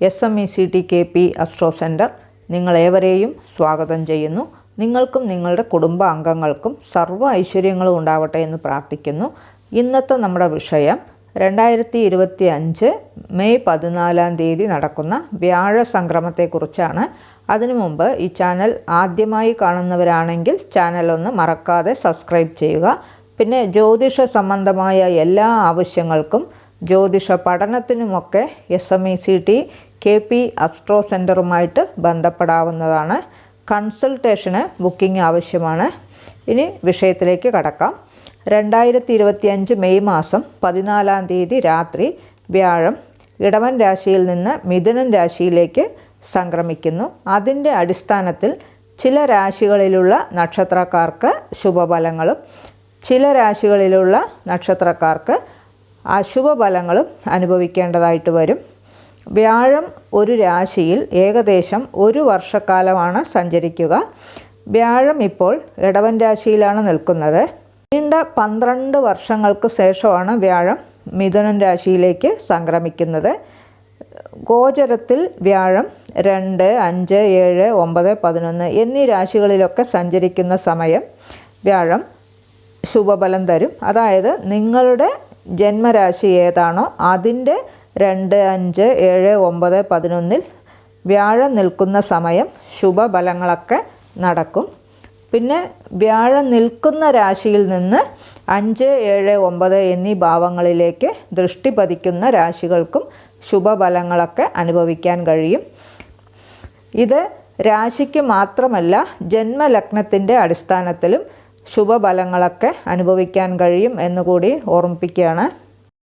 S M E C T K P astro centre നിങ്ങളേവരെയും സ്വാഗതം ചെയ്യുന്നു. നിങ്ങൾക്കും നിങ്ങളുടെ കുടുംബ അംഗങ്ങൾക്കും സർവ ഐശ്വര്യങ്ങളും ഉണ്ടാവട്ടെ എന്ന് പ്രാർത്ഥിക്കുന്നു. ഇന്നത്തെ നമ്മുടെ വിഷയം രണ്ടായിരത്തി ഇരുപത്തി അഞ്ച് മെയ് പതിനാലാം തീയതി നടക്കുന്ന വ്യാഴ സംക്രമത്തെക്കുറിച്ചാണ്. അതിനു മുമ്പ് ഈ ചാനൽ ആദ്യമായി കാണുന്നവരാണെങ്കിൽ ചാനൽ ഒന്ന് മറക്കാതെ സബ്സ്ക്രൈബ് ചെയ്യുക. പിന്നെ ജ്യോതിഷ സംബന്ധമായ എല്ലാ ആവശ്യങ്ങൾക്കും ജ്യോതിഷ പഠനത്തിനുമൊക്കെ S M E C T K P astro സെന്ററുമായിട്ട് ബന്ധപ്പെടാവുന്നതാണ്. കൺസൾട്ടേഷന് ബുക്കിംഗ് ആവശ്യമാണ്. ഇനി വിഷയത്തിലേക്ക് കടക്കാം. രണ്ടായിരത്തി ഇരുപത്തിയഞ്ച് മെയ് മാസം പതിനാലാം തീയതി രാത്രി വ്യാഴം ഇടവൻ രാശിയിൽ നിന്ന് മിഥുനൻ രാശിയിലേക്ക് സംക്രമിക്കുന്നു. അതിന്റെ അടിസ്ഥാനത്തിൽ ചില രാശികളിലുള്ള നക്ഷത്രക്കാർക്ക് ശുഭഫലങ്ങളും ചില രാശികളിലുള്ള നക്ഷത്രക്കാർക്ക് അശുഭഫലങ്ങളും അനുഭവിക്കേണ്ടതായിട്ട് വരും. വ്യാഴം ഒരു രാശിയിൽ ഏകദേശം ഒരു വർഷക്കാലമാണ് സഞ്ചരിക്കുക. വ്യാഴം ഇപ്പോൾ ഇടവൻ രാശിയിലാണ് നിൽക്കുന്നത്. നീണ്ട പന്ത്രണ്ട് വർഷങ്ങൾക്ക് ശേഷമാണ് വ്യാഴം മിഥുനൻ രാശിയിലേക്ക് സംക്രമിക്കുന്നത്. ഗോചരത്തിൽ വ്യാഴം രണ്ട് അഞ്ച് ഏഴ് ഒമ്പത് പതിനൊന്ന് എന്നീ രാശികളിലൊക്കെ സഞ്ചരിക്കുന്ന സമയം വ്യാഴം ശുഭഫലം തരും. അതായത് നിങ്ങളുടെ ജന്മരാശി ഏതാണോ അതിന്റെ രണ്ട് അഞ്ച് ഏഴ് ഒമ്പത് പതിനൊന്നിൽ വ്യാഴം നിൽക്കുന്ന സമയം ശുഭഫലങ്ങളൊക്കെ നടക്കും. പിന്നെ വ്യാഴം നിൽക്കുന്ന രാശിയിൽ നിന്ന് അഞ്ച് ഏഴ് ഒമ്പത് എന്നീ ഭാവങ്ങളിലേക്ക് ദൃഷ്ടി പതിക്കുന്ന രാശികൾക്കും ശുഭഫലങ്ങളൊക്കെ അനുഭവിക്കാൻ കഴിയും. ഇത് രാശിക്ക് മാത്രമല്ല ജന്മലഗ്നത്തിന്റെ അടിസ്ഥാനത്തിലും ശുഭഫലങ്ങളൊക്കെ അനുഭവിക്കാൻ കഴിയും എന്നുകൂടി ഓർമ്മിപ്പിക്കുകയാണ്.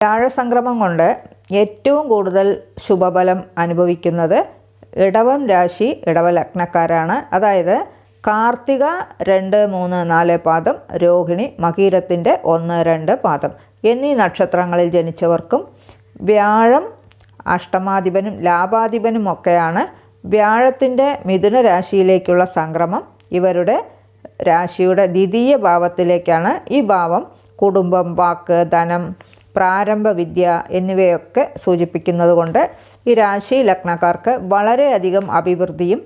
വ്യാഴസംക്രമം കൊണ്ട് ഏറ്റവും കൂടുതൽ ശുഭഫലം അനുഭവിക്കുന്നത് ഇടവം രാശി ഇടവ ലഗ്നക്കാരാണ്. അതായത് കാർത്തിക രണ്ട് മൂന്ന് നാല് പാദം രോഹിണി മകീരത്തിന്റെ ഒന്ന് രണ്ട് പാദം എന്നീ നക്ഷത്രങ്ങളിൽ ജനിച്ചവർക്കും വ്യാഴം അഷ്ടമാധിപനും ലാഭാധിപനും ഒക്കെയാണ് വ്യാഴത്തിന്റെ മിഥുന രാശിയിലേക്കുള്ള സംക്രമം. ഇവരുടെ രാശിയുടെ ദ്വിതീയ ഭാവത്തിലേക്കാണ് ഈ ഭാവം. കുടുംബം വാക്ക് ധനം പ്രാരംഭ വിദ്യ എന്നിവയൊക്കെ സൂചിപ്പിക്കുന്നത് കൊണ്ട് ഈ രാശി ലഗ്നക്കാർക്ക് വളരെയധികം അഭിവൃദ്ധിയും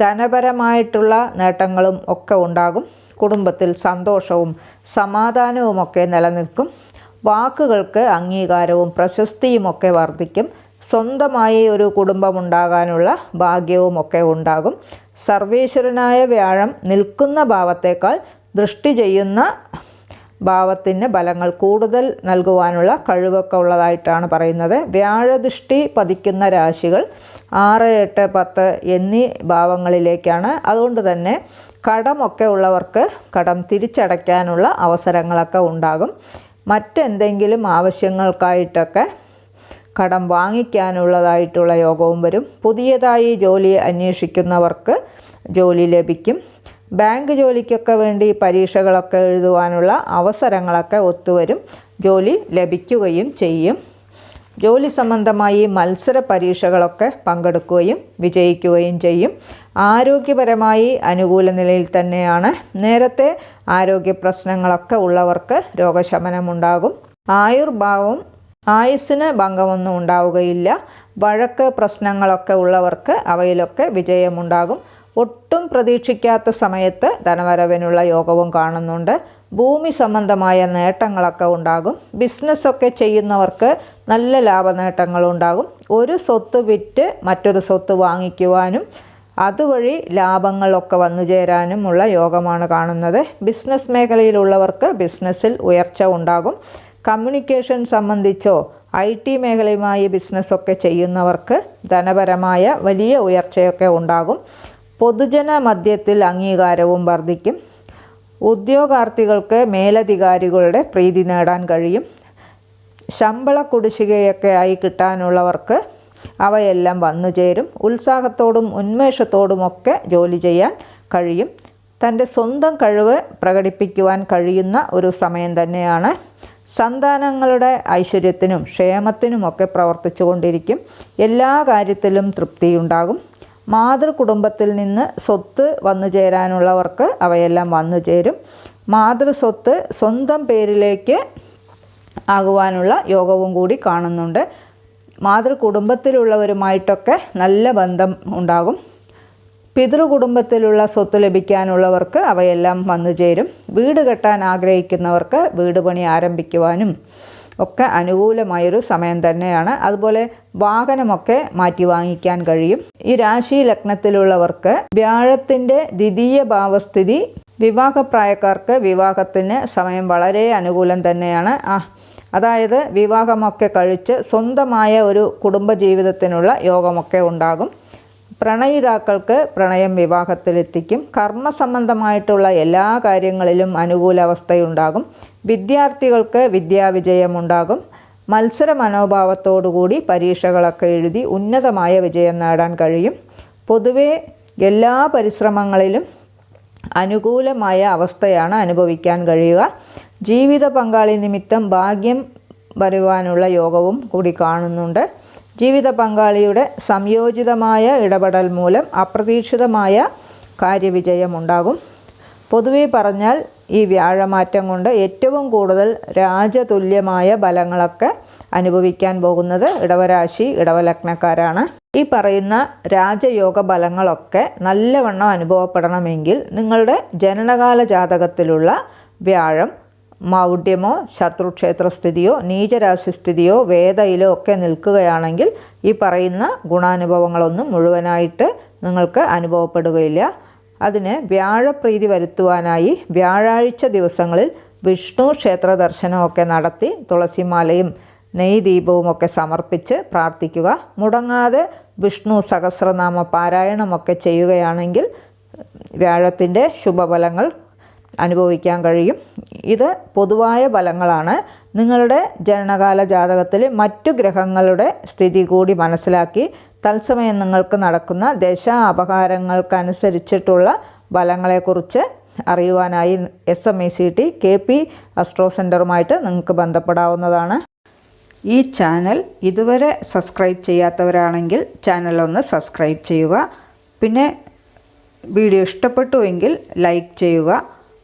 ധനപരമായിട്ടുള്ള നേട്ടങ്ങളും ഒക്കെ ഉണ്ടാകും. കുടുംബത്തിൽ സന്തോഷവും സമാധാനവുമൊക്കെ നിലനിൽക്കും. വാക്കുകൾക്ക് അംഗീകാരവും പ്രശസ്തിയുമൊക്കെ വർദ്ധിക്കും. സ്വന്തമായി ഒരു കുടുംബമുണ്ടാകാനുള്ള ഭാഗ്യവും ഒക്കെ ഉണ്ടാകും. സർവേശ്വരനായ വ്യാഴം നിൽക്കുന്ന ഭാവത്തേക്കാൾ ദൃഷ്ടി ചെയ്യുന്ന ഭാവത്തിന് ബലങ്ങൾ കൂടുതൽ നൽകുവാനുള്ള കഴിവൊക്കെ ഉള്ളതായിട്ടാണ് പറയുന്നത്. വ്യാഴദൃഷ്ടി പതിക്കുന്ന രാശികൾ ആറ് എട്ട് പത്ത് എന്നീ ഭാവങ്ങളിലേക്കാണ്. അതുകൊണ്ട് തന്നെ കടമൊക്കെ ഉള്ളവർക്ക് കടം തിരിച്ചടയ്ക്കാനുള്ള അവസരങ്ങളൊക്കെ ഉണ്ടാകും. മറ്റെന്തെങ്കിലും ആവശ്യങ്ങൾക്കായിട്ടൊക്കെ കടം വാങ്ങിക്കാനുള്ളതായിട്ടുള്ള യോഗവും വരും. പുതിയതായി ജോലി അന്വേഷിക്കുന്നവർക്ക് ജോലി ലഭിക്കും. ബാങ്ക് ജോലിക്കൊക്കെ വേണ്ടി പരീക്ഷകളൊക്കെ എഴുതുവാനുള്ള അവസരങ്ങളൊക്കെ ഒത്തുവരും. ജോലി ലഭിക്കുകയും ചെയ്യും. ജോലി സംബന്ധമായി മത്സര പരീക്ഷകളൊക്കെ പങ്കെടുക്കുകയും വിജയിക്കുകയും ചെയ്യും. ആരോഗ്യപരമായി അനുകൂല നിലയിൽ തന്നെയാണ്. നേരത്തെ ആരോഗ്യ പ്രശ്നങ്ങളൊക്കെ ഉള്ളവർക്ക് രോഗശമനമുണ്ടാകും. ആയുർഭാവം ആയുസ്സിന് ഭംഗമൊന്നും ഉണ്ടാവുകയില്ല. വഴക്ക് പ്രശ്നങ്ങളൊക്കെ ഉള്ളവർക്ക് അവയിലൊക്കെ വിജയമുണ്ടാകും. ഒട്ടും പ്രതീക്ഷിക്കാത്ത സമയത്ത് ധനവരവിനുള്ള യോഗവും കാണുന്നുണ്ട്. ഭൂമി സംബന്ധമായ നേട്ടങ്ങളൊക്കെ ഉണ്ടാകും. ബിസിനസ്സൊക്കെ ചെയ്യുന്നവർക്ക് നല്ല ലാഭനേട്ടങ്ങളുണ്ടാകും. ഒരു സ്വത്ത് വിറ്റ് മറ്റൊരു സ്വത്ത് വാങ്ങിക്കുവാനും അതുവഴി ലാഭങ്ങളൊക്കെ വന്നു ചേരാനുമുള്ള യോഗമാണ് കാണുന്നത്. ബിസിനസ് മേഖലയിലുള്ളവർക്ക് ബിസിനസ്സിൽ ഉയർച്ച ഉണ്ടാകും. കമ്മ്യൂണിക്കേഷൻ സംബന്ധിച്ചോ ഐ ടി മേഖലയുമായി ബിസിനസ്സൊക്കെ ചെയ്യുന്നവർക്ക് ധനപരമായ വലിയ ഉയർച്ചയൊക്കെ ഉണ്ടാകും. പൊതുജന മധ്യത്തിൽ അംഗീകാരവും വർദ്ധിക്കും ഉദ്യോഗാർത്ഥികൾക്ക് മേലധികാരികളുടെ പ്രീതി നേടാൻ കഴിയും. ശമ്പള കുടിശ്ശികയൊക്കെ ആയി കിട്ടാനുള്ളവർക്ക് അവയെല്ലാം വന്നു ചേരും. ഉത്സാഹത്തോടും ഉന്മേഷത്തോടുമൊക്കെ ജോലി ചെയ്യാൻ കഴിയും. തന്റെ സ്വന്തം കഴിവ് പ്രകടിപ്പിക്കുവാൻ കഴിയുന്ന ഒരു സമയം തന്നെയാണ്. സന്താനങ്ങളുടെ ഐശ്വര്യത്തിനും ക്ഷേമത്തിനുമൊക്കെ പ്രവർത്തിച്ചു കൊണ്ടിരിക്കും എല്ലാ കാര്യത്തിലും തൃപ്തിയുണ്ടാകും. മാതൃകുടുംബത്തിൽ നിന്ന് സ്വത്ത് വന്നു ചേരാനുള്ളവർക്ക് അവയെല്ലാം വന്നു ചേരും. മാതൃസ്വത്ത് സ്വന്തം പേരിലേക്ക് ആകുവാനുള്ള യോഗവും കൂടി കാണുന്നുണ്ട്. മാതൃകുടുംബത്തിലുള്ളവരുമായിട്ടൊക്കെ നല്ല ബന്ധം ഉണ്ടാകും പിതൃകുടുംബത്തിലുള്ള സ്വത്ത് ലഭിക്കാനുള്ളവർക്ക് അവയെല്ലാം വന്നു ചേരും. വീട് കെട്ടാൻ ആഗ്രഹിക്കുന്നവർക്ക് വീട് പണി ആരംഭിക്കുവാനും ഒക്കെ അനുകൂലമായൊരു സമയം തന്നെയാണ്. അതുപോലെ വാഹനമൊക്കെ മാറ്റി വാങ്ങിക്കാൻ കഴിയും. ഈ രാശി ലഗ്നത്തിലുള്ളവർക്ക് വ്യാഴത്തിന്റെ ദ്വിതീയ ഭാവസ്ഥിതി വിവാഹപ്രായക്കാർക്ക് വിവാഹത്തിന് സമയം വളരെ അനുകൂലം തന്നെയാണ്. ആ അതായത് വിവാഹമൊക്കെ കഴിച്ച് സ്വന്തമായ ഒരു കുടുംബജീവിതത്തിനുള്ള യോഗമൊക്കെ ഉണ്ടാകും. പ്രണയിതാക്കൾക്ക് പ്രണയം വിവാഹത്തിലെത്തിക്കും. കർമ്മസംബന്ധമായിട്ടുള്ള എല്ലാ കാര്യങ്ങളിലും അനുകൂല അവസ്ഥയുണ്ടാകും വിദ്യാർത്ഥികൾക്ക് വിദ്യാവിജയമുണ്ടാകും. മത്സര മനോഭാവത്തോടുകൂടി പരീക്ഷകളൊക്കെ എഴുതി ഉന്നതമായ വിജയം നേടാൻ കഴിയും. പൊതുവെ എല്ലാ പരിശ്രമങ്ങളിലും അനുകൂലമായ അവസ്ഥയാണ് അനുഭവിക്കാൻ കഴിയുക. ജീവിത പങ്കാളി നിമിത്തം ഭാഗ്യം വരുവാനുള്ള യോഗവും കൂടി കാണുന്നുണ്ട്. ജീവിത പങ്കാളിയുടെ സംയോജിതമായ ഇടപെടൽ മൂലം അപ്രതീക്ഷിതമായ കാര്യവിജയമുണ്ടാകും. പൊതുവെ പറഞ്ഞാൽ ഈ വ്യാഴമാറ്റം കൊണ്ട് ഏറ്റവും കൂടുതൽ രാജതുല്യമായ ബലങ്ങളൊക്കെ അനുഭവിക്കാൻ പോകുന്നത് ഇടവരാശി ഇടവലഗ്നക്കാരാണ്. ഈ പറയുന്ന രാജയോഗ ബലങ്ങളൊക്കെ നല്ലവണ്ണം അനുഭവപ്പെടണമെങ്കിൽ നിങ്ങളുടെ ജനനകാല ജാതകത്തിലുള്ള വ്യാഴം മൗഢ്യമോ ശത്രുക്ഷേത്രസ്ഥിതിയോ നീചരാശിസ്ഥിതിയോ വേദയിലോ ഒക്കെ നിൽക്കുകയാണെങ്കിൽ ഈ പറയുന്ന ഗുണാനുഭവങ്ങളൊന്നും മുഴുവനായിട്ട് നിങ്ങൾക്ക് അനുഭവപ്പെടുകയില്ല. അതിന് വ്യാഴപ്രീതി വരുത്തുവാനായി വ്യാഴാഴ്ച ദിവസങ്ങളിൽ വിഷ്ണു ക്ഷേത്ര ദർശനമൊക്കെ നടത്തി തുളസിമാലയും നെയ് ദീപവും ഒക്കെ സമർപ്പിച്ച് പ്രാർത്ഥിക്കുക. മുടങ്ങാതെ വിഷ്ണു സഹസ്രനാമ പാരായണമൊക്കെ ചെയ്യുകയാണെങ്കിൽ വ്യാഴത്തിന്റെ ശുഭഫലങ്ങൾ അനുഭവിക്കാൻ കഴിയും. ഇത് പൊതുവായ ഫലങ്ങളാണ്. നിങ്ങളുടെ ജനനകാല ജാതകത്തിൽ മറ്റു ഗ്രഹങ്ങളുടെ സ്ഥിതി കൂടി മനസ്സിലാക്കി തത്സമയം നിങ്ങൾക്ക് നടക്കുന്ന ദശ അപകാരങ്ങൾക്കനുസരിച്ചിട്ടുള്ള ഫലങ്ങളെക്കുറിച്ച് അറിയുവാനായി S M E C T K P astro സെന്ററുമായിട്ട് നിങ്ങൾക്ക് ബന്ധപ്പെടാവുന്നതാണ്. ഈ ചാനൽ ഇതുവരെ സബ്സ്ക്രൈബ് ചെയ്യാത്തവരാണെങ്കിൽ ചാനൽ ഒന്ന് സബ്സ്ക്രൈബ് ചെയ്യുക. പിന്നെ വീഡിയോ ഇഷ്ടപ്പെട്ടുവെങ്കിൽ ലൈക്ക് ചെയ്യുക.